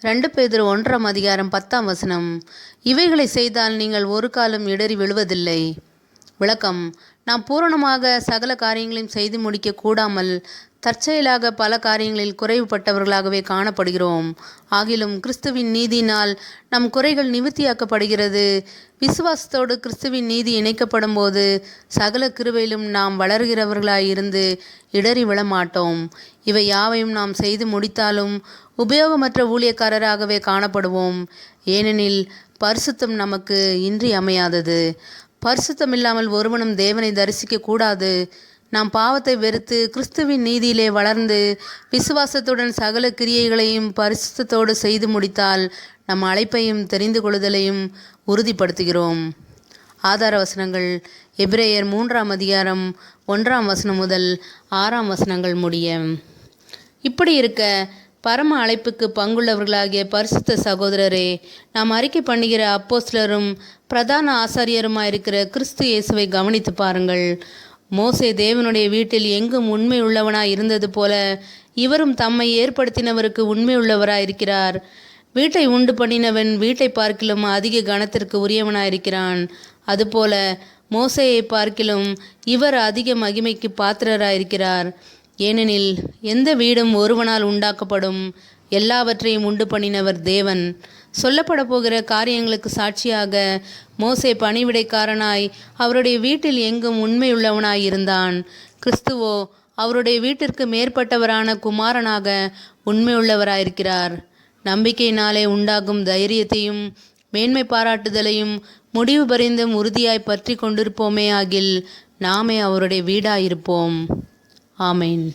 ரெண்டு பேதர் ஒன்றாம் அதிகாரம் பத்தாம் வசனம். இவைகளை செய்தால் நீங்கள் ஒரு காலம் இடறி விழுவதில்லை. விளக்கம். நாம் பூரணமாக சகல காரியங்களையும் செய்து முடிக்க கூடாமல் தற்செயலாக பல காரியங்களில் குறைவுபட்டவர்களாகவே காணப்படுகிறோம். ஆகிலும் கிறிஸ்துவின் நீதியினால் நம் குறைகள் நிவர்த்தியாக்கப்படுகிறது. விசுவாசத்தோடு கிறிஸ்துவின் நீதி இணைக்கப்படும் போது சகல கிருவையிலும் நாம் வளர்கிறவர்களாயிருந்து இடறி விழமாட்டோம். இவை யாவையும் நாம் செய்து முடித்தாலும் உபயோகமற்ற ஊழியக்காரராகவே காணப்படுவோம். ஏனெனில் பரிசுத்தம் நமக்கு இன்றி அமையாதது பரிசுத்தம் இல்லாமல் ஒருவனும் தேவனை தரிசிக்க கூடாது. நாம் பாவத்தை வெறுத்து கிறிஸ்துவின் நீதியிலே வளர்ந்து விசுவாசத்துடன் சகல கிரியைகளையும் பரிசுத்தத்தோடு செய்து முடித்தால் நம் அழைப்பையும் தெரிந்து கொள்ளுதலையும் உறுதிப்படுத்துகிறோம். ஆதார வசனங்கள் எபிரேயர் மூன்றாம் அதிகாரம் ஒன்றாம் வசனம் முதல் ஆறாம் வசனங்கள் முடிய. இப்படி இருக்க பரம அழைப்புக்கு பங்குள்ளவர்களாகிய பரிசுத்த சகோதரரே நாம் அறிக்கை பண்ணுகிற அப்போஸ்லரும் பிரதான ஆசாரியருமாயிருக்கிற கிறிஸ்து இயேசுவை கவனித்து பாருங்கள். மோசே தேவனுடைய வீட்டில் எங்கும் உண்மை உள்ளவனாய் இருந்தது போல இவரும் தம்மை ஏற்படுத்தினவருக்கு உண்மை உள்ளவராயிருக்கிறார் வீட்டை உண்டு பண்ணினவன் வீட்டை பார்க்கிலும் அதிக கனத்திற்கு உரியவனாயிருக்கிறான். அதுபோல மோசையை பார்க்கிலும் இவர் அதிக மகிமைக்கு பாத்திரராயிருக்கிறார். ஏனெனில் எந்த வீடும் ஒருவனால் உண்டாக்கப்படும். எல்லாவற்றையும் உண்டு பண்ணினவர் தேவன். சொல்லப்பட போகிற காரியங்களுக்கு சாட்சியாக மோசே பணிவிடைக்காரனாய் அவருடைய வீட்டில் எங்கும் உண்மையுள்ளவனாய் இருந்தான். கிறிஸ்துவோ அவருடைய வீட்டிற்கு மேற்பட்டவரான குமாரனாக உண்மையுள்ளவராயிருக்கிறார். நம்பிக்கையினாலே உண்டாகும் தைரியத்தையும் மேன்மை பாராட்டுதலையும் முடிவு பரிந்தும் உறுதியாய் பற்றி கொண்டிருப்போமே ஆகில் நாமே அவருடைய வீடாயிருப்போம். ஆமேன்